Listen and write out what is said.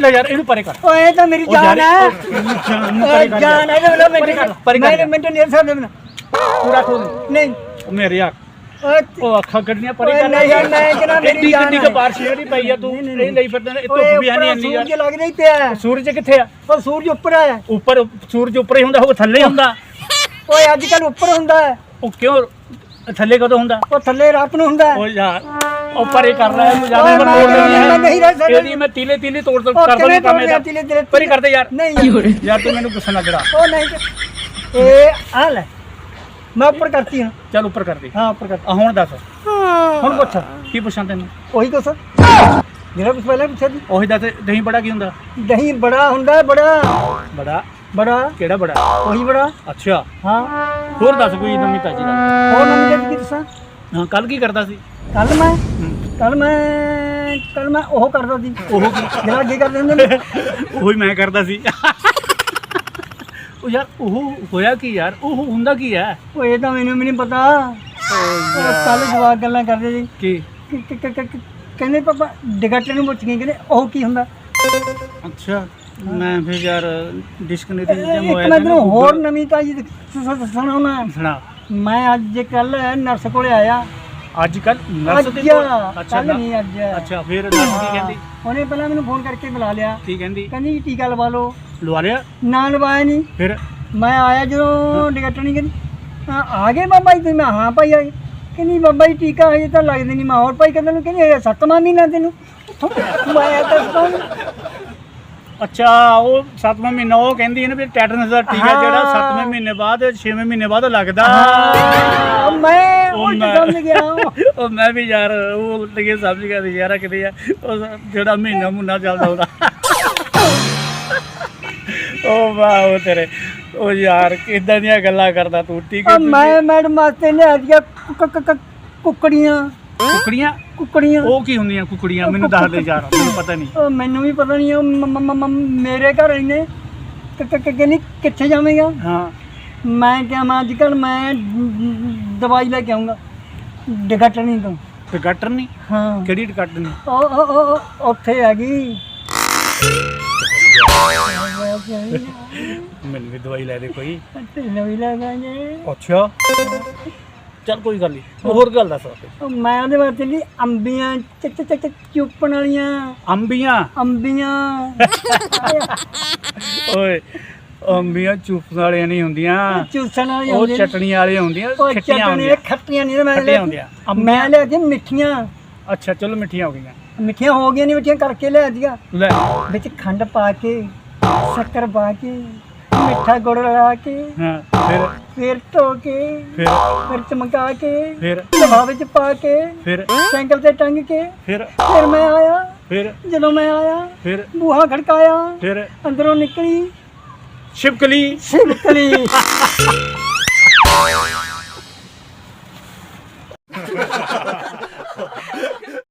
ਲੈ ਯਾਰ ਇਹਨੂੰ ਪਰੇ ਕਰ। ਓਏ ਤਾਂ ਮੇਰੀ ਉਹ ਯਾਰ, ਜਾਨ ਹੈ। ਉਹ ਜਾਨ ਨੂੰ ਓਏ ਪਰੇ ਕਰ ਜਾਨ ਹੈ ਇਹਦੇ ਵੱਲੋਂ ਪਰੇ ਕਰ, ਮੈਨੂੰ ਪਰੇ ਕਰ ਮੈਂ ਯਾਰ। ਮੈਨੂੰ ਨਹੀਂ ਸਕਦੇ ਬਿਨਾ ਪੂਰਾ ਖੋਲ। ਨਹੀਂ। ਉਹ ਮੇਰੇ ਯਾਰ ਓਏ ਉਹ ਅੱਖਾਂ ਕੱਢਣੀਆਂ ਪਰੇ ਓਏ ਕਰ। ਨਹੀਂ ਯਾਰ, ਮੈਂ ਕਿਹੜਾ ਮੇਰੀ ਐਡੀ ਜਾਨ ਕਿੰਨੀ ਹੈ। ਕੁ ਬਾਰਿਸ਼ ਜਿਹੜੀ ਪਈ ਆ ਤੂੰ ਨਹੀਂ, ਨਹੀਂ, ਇਹ ਲਈ ਫਿਰਦਾ ਇਹ ਓਏ ਧੁੱਪ ਵੀ ਹੈ ਨਹੀਂ ਉੱਪਰ ਇੰਨੀ ਯਾਰ। ਸੂਰਜ ਲੱਗ ਨਹੀਂ ਪਿਆ। ਸੂਰਜ ਕਿੱਥੇ ਆ? ਉਹ ਸੂਰਜ ਉੱਪਰ ਹੈ ਉੱਪਰ ਸੂਰਜ ਉੱਪਰ ਹੀ ਹੁੰਦਾ ਉਹ ਥੱਲੇ ਹੁੰਦਾ। ਓਏ ਅੱਜ ਕੱਲ ਉੱਪਰ ਹੁੰਦਾ। ਹੈ ਉਹ ਕਿਉਂ? ਥੱਲੇ ਕਦੋਂ ਹੁੰਦਾ? ਉਹ ਥੱਲੇ ਰਾਤ ਨੂੰ ਹੁੰਦਾ। ਹੈ ਉਹ ਯਾਰ। ਉਹ ਪਰੇ ਕਰ ਰਿਹਾ ਤੂੰ ਜ਼ਿਆਦਾ ਓਏ ਮੈਂ ਮੈਂ ਤੋੜ ਦੇਣੀ ਮੈਂ ਨਹੀਂ ਰਹਿ ਹੈ ਸਕਦਾ। ਇਹਦੀ ਮੈਂ ਤੀਲੇ ਤੀਲੇ ਤੋੜ ਤੋੜ ਉਹ ਕਰ ਕਿਵੇਂ ਤੋੜ ਮੇਰਾ ਦਿਆ ਤੀਲੇ ਪਰੇ ਕਰ ਦੇ ਯਾਰ। ਨਹੀਂ। ਯਾਰ ਤੂੰ ਮੈਨੂੰ ਗੁੱਸਾ ਨਾ ਚੜਾ ਉਹ ਨਹੀਂ ਇਹ ਆ ਲੈ। ਮੈਂ ਉੱਪਰ ਕਰਤੀ ਹਾਂ ਚੱਲ ਉੱਪਰ ਕਰ ਦੇ। ਹਾਂ ਉੱਪਰ ਕਰਤੀ ਆ ਹੁਣ ਦੱਸ। ਹੁਣ ਪੁੱਛ ਕੀ ਪੁੱਛਾਂ ਤੈਨੂੰ? ਉਹੀ ਕੁਛ। ਜਿਹੜਾ ਕੁਛ ਪਹਿਲਾਂ ਪੁੱਛਿਆ ਸੀ। ਉਹੀ ਦੱਸ ਦਹੀਂ ਬੜਾ ਕੀ ਹੁੰਦਾ? ਦਹੀਂ ਬੜਾ ਹੁੰਦਾ ਹੈ, ਬੜਾ। ਬੜਾ। ਬੜਾ। ਕਿਹੜਾ ਬੜਾ? ਉਹੀ ਬੜਾ। ਅੱਛਾ। ਹਾਂ। ਹੋਰ ਦੱਸ ਕੋਈ ਨਵੀਂ ਤਾਜੀ ਗੱਲ? ਹੋਰ ਨਵੀਂ ਕੀ ਦੱਸਾਂ? ਹਾਂ ਕੱਲ ਕੀ ਕਰਦਾ ਸੀ? ਕੱਲ ਮੈਂ ਹੂੰ। ਕੱਲ ਮੈਂ ਕੱਲ ਮੈਂ ਉਹ ਕਰਦਾ ਸੀ। ਉਹ ਜਿਹੜਾ ਅੱਗੇ ਕਰਦੇ ਹੁੰਦੇ ਨੇ। ਉਹੀ ਮੈਂ ਕਰਦਾ ਸੀ। ਉਹ ਯਾਰ ਉਹ ਹੋਇਆ ਕੀ ਯਾਰ? ਉਹ ਹੁੰਦਾ ਕੀ ਹੈ? ਉਹ ਇਹ ਤਾਂ ਮੈਨੂੰ ਵੀ ਨਹੀਂ ਪਤਾ। ਕੱਲ ਜਵਾਕ ਗੱਲਾਂ ਕਰਦੇ ਸੀ। ਕੀ? ਕਿ- ਕਿ- ਕਿ- ਕਿ- ਕਹਿੰਦੇ ਪਾਪਾ ਡਿਗਾਟੇ ਨੂੰ ਪੁੱਛ ਗਏ ਕਹਿੰਦੇ ਉਹ ਕੀ ਹੁੰਦਾ? ਅੱਛਾ ਮੈਂ ਫਿਰ ਯਾਰ ਡਿਸਕਨੈਕਟ ਜਿਹਾ ਇੱਕ ਮੋਬਾਈਲ ਮੈਂ ਤੈਨੂੰ ਹੋਰ ਨਵੀਂ ਤਾਜੀ ਸੁਣਾਉਣਾ। ਸੁਣਾ। ਮੈਂ ਅੱਜ ਕੱਲ ਨਰਸ ਕੋਲੇ ਆਇਆ। ਅੱਜ ਕੱਲ ਨਰਸ ਦੇ ਕੋਲ- ਅੱਛਾ ਕੱਲ ਨਹੀਂ ਅੱਜ। ਅੱਛਾ ਫਿਰ ਨਰਸ ਕੀ ਕਹਿੰਦੀ? ਉਹਨੇ ਪਹਿਲਾਂ ਮੈਨੂੰ ਫੋਨ ਕਰਕੇ ਬੁਲਾ ਲਿਆ। ਕੀ ਕਹਿੰਦੀ? ਕਹਿੰਦੀ ਟੀਕਾ ਲਵਾ ਲਓ। ਲਵਾ ਲਿਆ? ਨਾ ਲਵਾਇਆ ਨਹੀਂ। ਫਿਰ? ਮੈਂ ਆਇਆ ਜਦੋਂ ਡਿਗਟਣੀ ਕਹਿੰਦੀ ਆ ਗਏ ਬਾਬਾ ਜੀ ਮੈਂ ਹਾਂ ਭਾਈ ਆ ਗਏ ਕਹਿੰਦੀ ਬਾਬਾ ਜੀ ਟੀਕਾ ਹਜੇ ਤਾਂ ਲੱਗਦੇ ਨਹੀਂ। ਮੈਂ ਹੋਰ ਭਾਈ ਕਹਿੰਦਾ ਨੂੰ ਕਹਿੰਦੀ ਇਹ ਸੱਤਵਾਂ ਮਹੀਨਾ ਤੈਨੂੰ। ਮੈਂ ਤਾਂ ਅੱਛਾ ਉਹ 7ਵਾਂ ਮਹੀਨਾ ਉਹ ਕਹਿੰਦੀ ਹੈ ਨਾ ਵੀ ਟੈਟਨਸ ਦਾ ਟੀਕਾ। ਜਿਹੜਾ 7ਵੇਂ ਮਹੀਨੇ ਬਾਅਦ 6ਵੇਂ ਮਹੀਨੇ ਬਾਅਦ ਲੱਗਦਾ। ਮੈਂ ਉਹ ਮੈਂ- ਸਮਝ ਗਿਆ ਉਹ। ਮੈਂ ਵੀ ਯਾਰ ਉਹ ਉਲਟ ਕੇ ਸਮਝ ਗਿਆ ਸੀ ਯਾਰ ਕਿਤੇ ਆ। ਉਹ ਜਿਹੜਾ ਮਹੀਨਾ ਮੁੰਨਾ ਚੱਲਦਾ ਉਹਦਾ। ਉਹ ਵਾਹ ਉਹ ਤੇਰੇ। ਉਹ ਯਾਰ ਕਿਦਾਂ ਦੀਆਂ ਗੱਲਾਂ ਕਰਦਾ ਤੂੰ? ਠੀਕ ਹੈ ਮੈਂ ਮੈਡਮ ਵਾਸਤੇ ਲਿਆ ਦੀਆਂ ਕੁੱਕੜੀਆਂ। ਕੁਕੜੀਆਂ? ਕੁੱਕੜੀਆਂ। ਉਹ ਕੀ ਹੁੰਦੀਆਂ ਕੁਕੜੀਆਂ? ਮੈਨੂੰ ਦੱਸ ਦੇ ਯਾਰ ਮੈਨੂੰ ਪਤਾ ਨਹੀਂ। ਉਹ ਮੈਨੂੰ ਵੀ ਪਤਾ ਨਹੀਂ ਉਹ ਮੇਰੇ ਘਰ ਕ- ਕ- ਕਹਿੰਦੀ ਕਿੱਥੇ ਜਾਵੇਂਗਾ? ਹਾਂ। ਮੈਂ ਕਿਹਾ ਮੈਂ ਅੱਜ ਕੱਲ ਮੈਂ ਦਵਾਈ ਲੈ ਕੇ ਆਉਂਗਾ ਡਿਗਟਣੀ ਤੋਂ। ਤੇ ਨਹੀਂ ਹਾਂ। ਕਿਹੜੀ ਨਹੀਂ ਉਹ ਉਹ- ਉਹ ਉੱਥੇ ਹੈਗੀ। ਮੈਨੂੰ ਵੀ ਦਵਾਈ ਲੈ ਦੇ ਕੋਈ। ਨਵੀਂ ਲਗਾਂਗੇ ਅੱਛਾ। ਚੱਲ ਕੋਈ ਗੱਲ ਨਹੀਂ ਹੋਰ ਗੱਲ ਦੱਸ। ਮੈਂ ਉਹਦੇ ਵਾਸਤੇ ਲਈ ਅੰਬੀਆਂ ਚ ਚ- ਚ ਚ ਚੁੱਪਣ ਵਾਲੀਆਂ। ਅੰਬੀਆਂ? ਅੰਬੀਆਂ। ਓਏ ਅੰਬੀਆਂ ਚੂਪਣ ਵਾਲੀਆਂ ਨਹੀਂ ਹੁੰਦੀਆਂ। ਚੂਸਣ ਵਾਲੀਆਂ ਉਹ। ਚਟਣੀ ਵਾਲੀਆਂ ਹੁੰਦੀਆਂ ਉਹ ਖੱਟੀਆਂ ਚਟਣੀ ਹੁੰਦੀਆਂ। ਖੱਟੀਆਂ ਨਹੀਂ ਮੈਂ ਖੱਟੀਆਂ ਲਿਆ ਹੁੰਦੀਆਂ। ਮੈਂ ਲਿਆ ਕੇ ਮਿੱਠੀਆਂ। ਅੱਛਾ ਚਲੋ ਮਿੱਠੀਆਂ ਹੋ ਗਈਆਂ। ਮਿੱਠੀਆਂ ਹੋ ਗਈਆਂ ਨਹੀਂ ਮਿੱਠੀਆਂ ਕਰਕੇ ਲਿਆ ਦੀਆਂ ਲੈ। ਵਿੱਚ ਖੰਡ ਪਾ ਕੇ ਸ਼ੱਕਰ ਪਾ ਕੇ ਮਿੱਠਾ ਗੁੜ ਲਾ ਕੇ ਹਾਂ ਫਿਰ? ਫਿਰ ਧੋ ਕੇ ਫਿਰ? ਫਿਰ ਚਮਕਾ ਕੇ ਫਿਰ? ਸਭਾ ਵਿੱਚ ਪਾ ਕੇ ਫਿਰ? ਸਾਈਕਲ ਤੇ ਟੰਗ ਕੇ ਫਿਰ? ਫਿਰ ਮੈਂ ਆਇਆ। ਫਿਰ? ਜਦੋਂ ਮੈਂ ਆਇਆ ਫਿਰ? ਬੂਹਾ ਖੜਕਾਇਆ ਫਿਰ? ਅੰਦਰੋਂ ਨਿਕਲੀ। શિવકલી. શિવકલી.